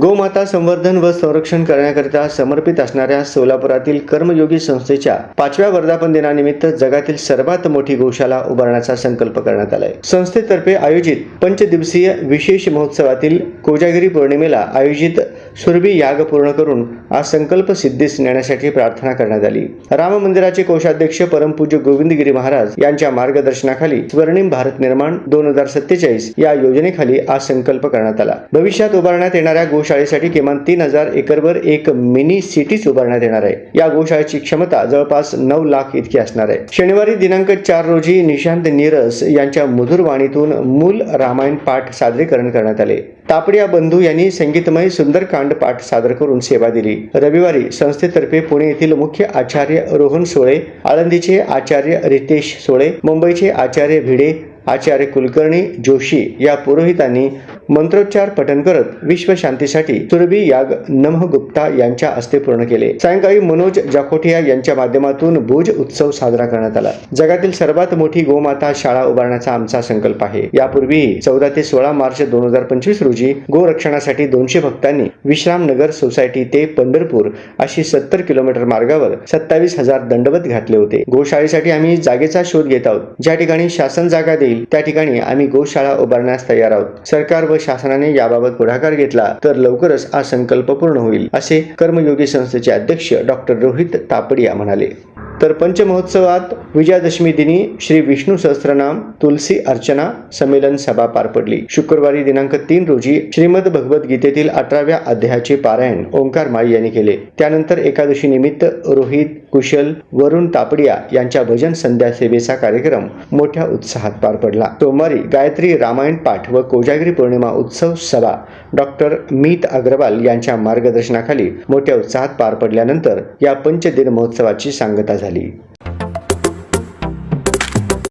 गोमाता संवर्धन व संरक्षण करण्याकरिता समर्पित असणाऱ्या सोलापुरातील कर्मयोगी संस्थेच्या पाचव्या वर्धापन दिनानिमित्त जगातील सर्वात मोठी गोशाला उभारण्याचा संकल्प करण्यात आलाय. संस्थेतर्फे आयोजित पंचदिवसीय विशेष महोत्सवातील कोजागिरी पौर्णिमेला आयोजित सुरभी याग पूर्ण करून हा संकल्प सिद्धीस नेण्यासाठी प्रार्थना करण्यात आली. राम मंदिराचे कोषाध्यक्ष परमपूज्य गोविंदगिरी महाराज यांच्या मार्गदर्शनाखाली स्वर्णिम भारत निर्माण दोन हजार सत्तेचाळीस या योजनेखाली हा संकल्प करण्यात आला. भविष्यात उभारण्यात येणाऱ्या गोशाळेसाठी किमान तीन हजार एकरवर एक मिनी सिटीच उभारण्यात येणार आहे. या गोशाळेची क्षमता जवळपास नऊ लाख इतकी असणार आहे. शनिवारी दिनांक चार रोजी निशांत नीरस यांच्या मधुर वाणीतून मूल रामायण पाठ सादरीकरण करण्यात आले. तापडिया बंधू यांनी संगीतमय सुंदरकांड पाठ सादर करून सेवा दिली. रविवारी संस्थेतर्फे पुणे येथील मुख्य आचार्य रोहन सोळे आळंदीचे आचार्य रितेश सोळे मुंबईचे आचार्य भिडे आचार्य कुलकर्णी जोशी या पुरोहितांनी मंत्रोच्चार पठन करत विश्वशांतीसाठी सुरभी याग नमः गुप्ता यांच्या हस्ते पूर्ण केले. सायंकाळी मनोज जाखोटिया यांच्या माध्यमातून भुज उत्सव साजरा करण्यात आला. जगातील सर्वात मोठी गोमाता शाळा उभारण्याचा आमचा संकल्प आहे. यापूर्वीही चौदा ते सोळा मार्च दोन हजार पंचवीस रोजी गोरक्षणासाठी दोनशे भक्तांनी विश्रामनगर सोसायटी ते पंढरपूर अशी सत्तर किलोमीटर मार्गावर सत्तावीस हजार दंडवत घातले होते. गोशाळेसाठी आम्ही जागेचा शोध घेत आहोत. ज्या ठिकाणी शासन जागा देईल त्या ठिकाणी आम्ही गोशाळा उभारण्यास तयार आहोत. सरकार व शासनाने याबाबत पुढाकार घेतला तर लवकरच हा संकल्प पूर्ण होईल असे कर्मयोगी संस्थेचे अध्यक्ष डॉक्टर रोहित तापडिया म्हणाले. तर पंचमहोत्सवात विजयादशमी दिनी श्री विष्णू सहस्त्रनाम तुलसी अर्चना संमेलन सभा पार पडली. शुक्रवारी दिनांक तीन रोजी श्रीमद भगवत गीतेतील अठराव्या अध्यायाचे पारायण ओंकार माळी यांनी केले. त्यानंतर एकादशी निमित्त रोहित कुशल वरुण तापडिया यांच्या भजन संध्या सेवेचा कार्यक्रम मोठ्या उत्साहात पार पडला. सोमवारी गायत्री रामायण पाठ व कोजागिरी पौर्णिमा उत्सव सभा डॉक्टर मीत अग्रवाल यांच्या मार्गदर्शनाखाली मोठ्या उत्साहात पार पडल्यानंतर या पंचदिन महोत्सवाची सांगता झाली